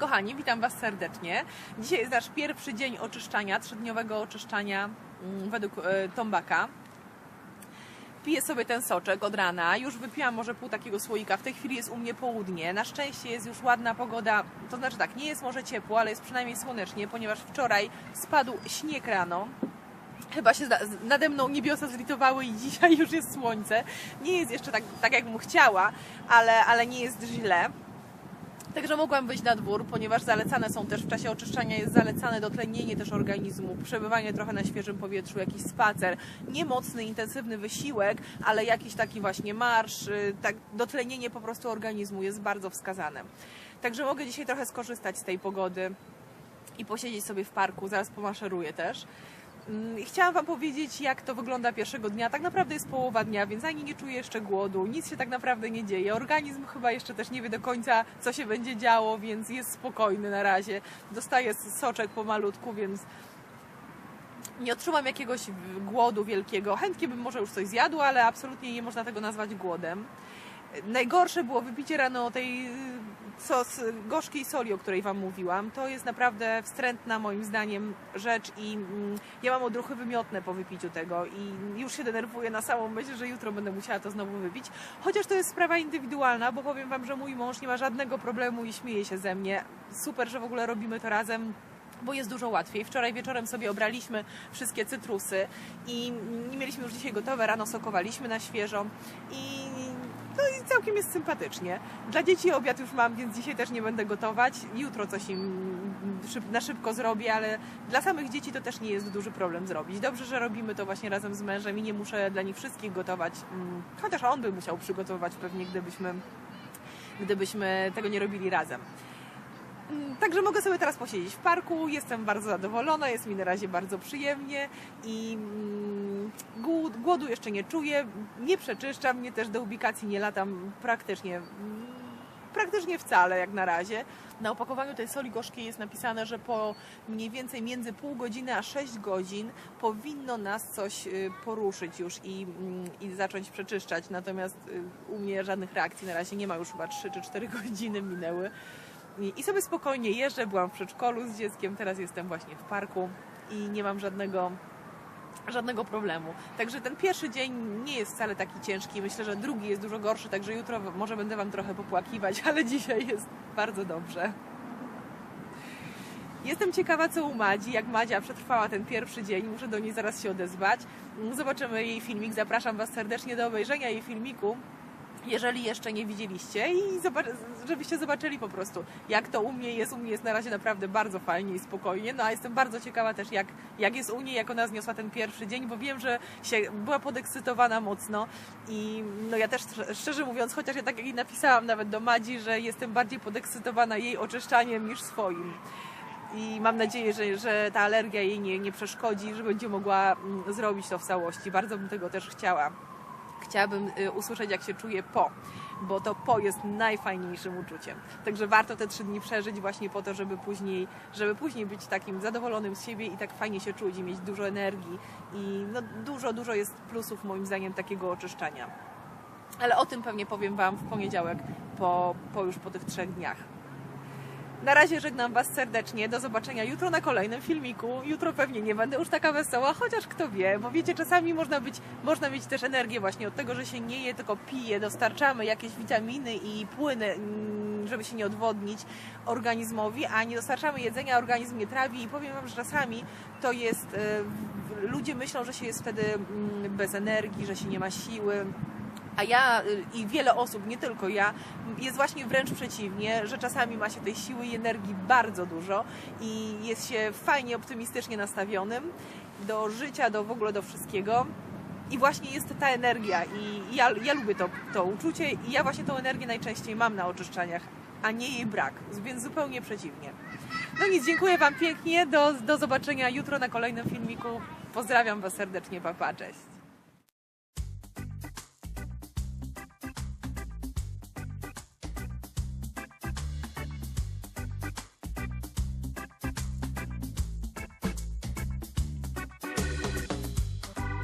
Kochani, witam Was serdecznie. Dzisiaj jest nasz pierwszy dzień oczyszczania, trzydniowego oczyszczania mm, według e, Tombaka. Piję sobie ten soczek od rana. Już wypiłam może pół takiego słoika. W tej chwili jest u mnie południe. Na szczęście jest już ładna pogoda. To znaczy tak, nie jest może ciepło, ale jest przynajmniej słonecznie, ponieważ wczoraj spadł śnieg rano. Chyba się nade mną niebiosa zlitowały i dzisiaj już jest słońce. Nie jest jeszcze tak, tak jak chciała, ale, ale nie jest źle. Także mogłam wyjść na dwór, ponieważ zalecane są też w czasie oczyszczania jest zalecane dotlenienie też organizmu, przebywanie trochę na świeżym powietrzu, jakiś spacer, nie mocny, intensywny wysiłek, ale jakiś taki właśnie marsz, y, tak dotlenienie po prostu organizmu jest bardzo wskazane. Także mogę dzisiaj trochę skorzystać z tej pogody i posiedzieć sobie w parku, zaraz pomaszeruję też. Mm, Chciałam Wam powiedzieć, jak to wygląda pierwszego dnia. Tak naprawdę jest połowa dnia, więc ani nie czuję jeszcze głodu, nic się tak naprawdę nie dzieje. Organizm chyba jeszcze też nie wie do końca, co się będzie działo, więc jest spokojny na razie. Dostaję soczek pomalutku, więc nie odczuwam jakiegoś głodu wielkiego. Chętnie bym może już coś zjadła, ale absolutnie nie można tego nazwać głodem. Najgorsze było wypicie rano tej sos, gorzkiej soli, o której Wam mówiłam. To jest naprawdę wstrętna moim zdaniem rzecz i mm, ja mam odruchy wymiotne po wypiciu tego i już się denerwuję na samą myśl, że jutro będę musiała to znowu wypić. Chociaż to jest sprawa indywidualna, bo powiem Wam, że mój mąż nie ma żadnego problemu i śmieje się ze mnie. Super, że w ogóle robimy to razem bo jest dużo łatwiej. Wczoraj wieczorem sobie obraliśmy wszystkie cytrusy i mieliśmy już dzisiaj gotowe, rano sokowaliśmy na świeżo i no i całkiem jest sympatycznie. Dla dzieci obiad już mam, więc dzisiaj też nie będę gotować. Jutro coś im na szybko zrobię, ale dla samych dzieci to też nie jest duży problem zrobić. Dobrze, że robimy to właśnie razem z mężem i nie muszę dla nich wszystkich gotować. Mm, Chociaż on by musiał przygotowywać pewnie, gdybyśmy, gdybyśmy tego nie robili razem. Mm, Także mogę sobie teraz posiedzieć w parku, jestem bardzo zadowolona, jest mi na razie bardzo przyjemnie i mm, głodu jeszcze nie czuję, nie przeczyszczam, mnie też do ubikacji nie latam praktycznie, praktycznie wcale jak na razie. Na opakowaniu tej soli gorzkiej jest napisane, że po mniej więcej między pół godziny a 6 godzin powinno nas coś y, poruszyć już i, mm, i zacząć przeczyszczać, natomiast y, u mnie żadnych reakcji na razie nie ma, już chyba 3 czy 4 godziny minęły. I sobie spokojnie jeżdżę, byłam w przedszkolu z dzieckiem, teraz jestem właśnie w parku i nie mam żadnego, żadnego problemu. Także ten pierwszy dzień nie jest wcale taki ciężki. Myślę, że drugi jest dużo gorszy, także jutro może będę Wam trochę popłakiwać, ale dzisiaj jest bardzo dobrze. Jestem ciekawa, co u Madzi, jak Madzia przetrwała ten pierwszy dzień. Muszę do niej zaraz się odezwać. Zobaczymy jej filmik. Zapraszam Was serdecznie do obejrzenia jej filmiku jeżeli jeszcze nie widzieliście i żebyście zobaczyli po prostu, jak to u mnie jest. U mnie jest na razie naprawdę bardzo fajnie i spokojnie, no a jestem bardzo ciekawa też, jak, jak jest u niej, jak ona zniosła ten pierwszy dzień, bo wiem, że się była podekscytowana mocno i no ja też szczerze mówiąc, chociaż ja tak jak jej napisałam nawet do Madzi, że jestem bardziej podekscytowana jej oczyszczaniem niż swoim i mam nadzieję, że, że ta alergia jej nie, nie przeszkodzi, że będzie mogła mm, zrobić to w całości. Bardzo bym tego też chciała chciałabym y, usłyszeć, jak się czuję po, bo to po jest najfajniejszym uczuciem. Także warto te trzy dni przeżyć właśnie po to, żeby później, żeby później być takim zadowolonym z siebie i tak fajnie się czuć i mieć dużo energii. I no, dużo, dużo jest plusów moim zdaniem takiego oczyszczania. Ale o tym pewnie powiem Wam w poniedziałek, po, po już po tych trzech dniach. Na razie żegnam Was serdecznie. Do zobaczenia jutro na kolejnym filmiku. Jutro pewnie nie będę już taka wesoła, chociaż kto wie, bo wiecie, czasami można, być, można mieć też energię właśnie od tego, że się nie je, tylko pije. Dostarczamy jakieś witaminy i płyny, mm, żeby się nie odwodnić organizmowi, a nie dostarczamy jedzenia, organizm nie trawi i powiem Wam, że czasami to jest... y, Ludzie myślą, że się jest wtedy mm, bez energii, że się nie ma siły. A ja y, i wiele osób, nie tylko ja, jest właśnie wręcz przeciwnie, że czasami ma się tej siły i energii bardzo dużo i jest się fajnie optymistycznie nastawionym do życia, do w ogóle do wszystkiego. I właśnie jest ta energia i ja, ja lubię to, to uczucie i ja właśnie tą energię najczęściej mam na oczyszczaniach, a nie jej brak, więc zupełnie przeciwnie. No nic, dziękuję Wam pięknie, do, do zobaczenia jutro na kolejnym filmiku. Pozdrawiam Was serdecznie, papa, cześć.